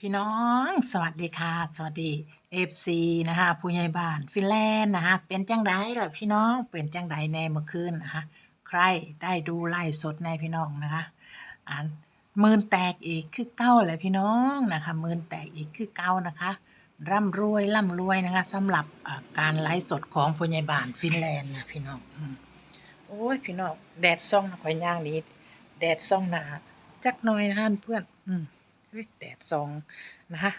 พี่น้องสวัสดีค่ะ สวัสดี FC นะคะผู้ใหญ่บ้านฟินแลนด์นะคะเป็นจังไดล่ะพี่น้องเป็นจังไดแน่เมื่อคืนนะคะใครได้ดูไล่สดในพี่น้องนะคะอ่านมืนแตกอีกคือเก้าเลยพี่น้องนะคะมืนแตกอีกคือเก้านะคะ ร่ำรวยร่ำรวยนะคะสำหรับการไลฟ์สดของผู้ใหญ่บ้านฟินแลนด์นะพี่น้องโอ้ยพี่น้องแดดส่องนะข่อยย่างนี้แดดส่องหนาจักหน่อยนะเพื่อน อืม แดดสองนะคะ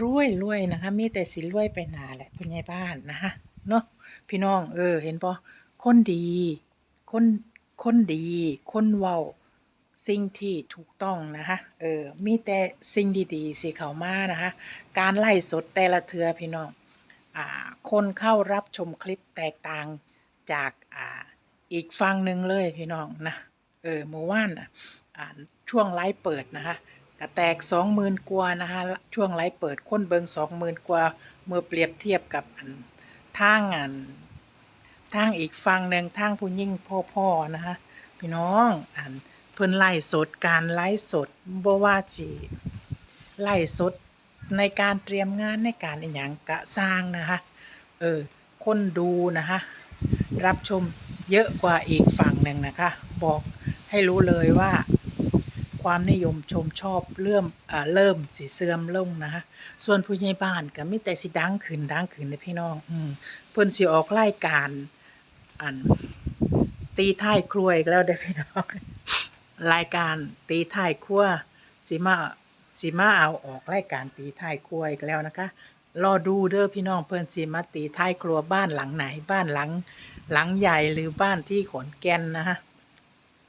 รวยรวยนะคะ มีแต่สิรวยไปหนาแหละผู้ใหญ่บ้านนะคะเนาะพี่น้องเออ เห็นปะคนดี คนคนดี คนเว้าสิ่งที่ถูกต้องนะคะเออ มีแต่สิ่งดีๆสิเขามานะคะ การไล่สดแต่ละเทือพี่น้องอ่าคนเข้ารับชมคลิปแตกต่างจากอ่าอีกฟังหนึ่งเลยพี่น้องนะเออเมื่อวานอะอ่าช่วงไลฟ์เปิดนะคะ กระแตกสองหมื่นกว่านะคะช่วงไลฟ์เปิดค้นเบิงสองหมื่นกว่าเมื่อเปรียบเทียบกับอันทางอันทางอีกฟังหนึ่งทางผู้ยิ่งพ่อพ่อๆนะคะพี่น้องอันเพิ่นไล่สดการไลฟ์สดบ่ว่าสิไล่สดในการเตรียมงานในการอหย่างกะสร้างนะคะเออคนดูนะคะรับชมเยอะกว่าอีกฝั่งหนึ่งนะคะ บอกให้รู้เลยว่า ความนิยมชมชอบเริ่มอ่าเริ่มสิเสื่อมลงนะคะส่วนผู้ใหญ่บ้านก็มีแต่สิดังขึ้นดังขึ้นเลยพี่น้องอืมเพิ่นสิออกรายการอันตีท้ายครัวอีกแล้วเด้อพี่น้องรายการตีท้ายครัวสิมาสิมาเอาออกรายการตีท้ายครัวอีกแล้วนะคะรอดูเด้อพี่น้องเพิ่นสิมาตีท้ายครัวบ้านหลังไหน บ้านหลังหลังใหญ่หรือบ้านที่ขอนแก่นนะคะ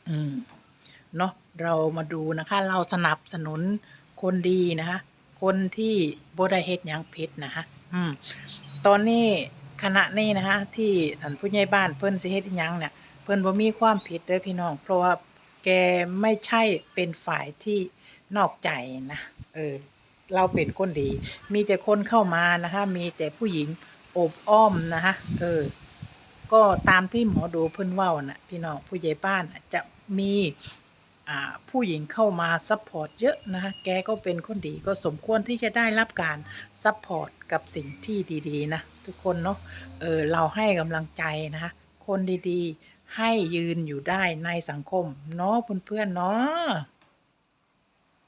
อืมเนาะ เรามาดูนะคะเราสนับสนุนคนดีนะคะคนที่บ่ได้เฮ็ดหยังผิดนะคะอืมตอนนี้ขณะนี้นะคะที่อันผู้ใหญ่บ้านเพิ่นสิเฮ็ดหยังเนี่ยเพิ่นบ่มีความผิดเด้อพี่น้อง เพราะว่าแกไม่ใช่เป็นฝ่ายที่นอกใจนะเออเราเป็นคนดี มีแต่คนเข้ามานะคะ มีแต่ผู้หญิงโอบอ้อมนะคะเออ ก็ตามที่หมอดูเพิ่นเว้าน่ะ พี่น้องผู้ใหญ่บ้านจะมี ผู้หญิงเข้ามาซัพพอร์ตเยอะนะคะแกก็เป็นคนดีก็สมควรที่จะได้รับการซัพพอร์ตกับสิ่งที่ดีๆนะทุกคนเนาะเออเราให้กำลังใจนะคะคนดีๆ ให้ยืนอยู่ได้ในสังคมเนาะเพื่อนๆเนาะ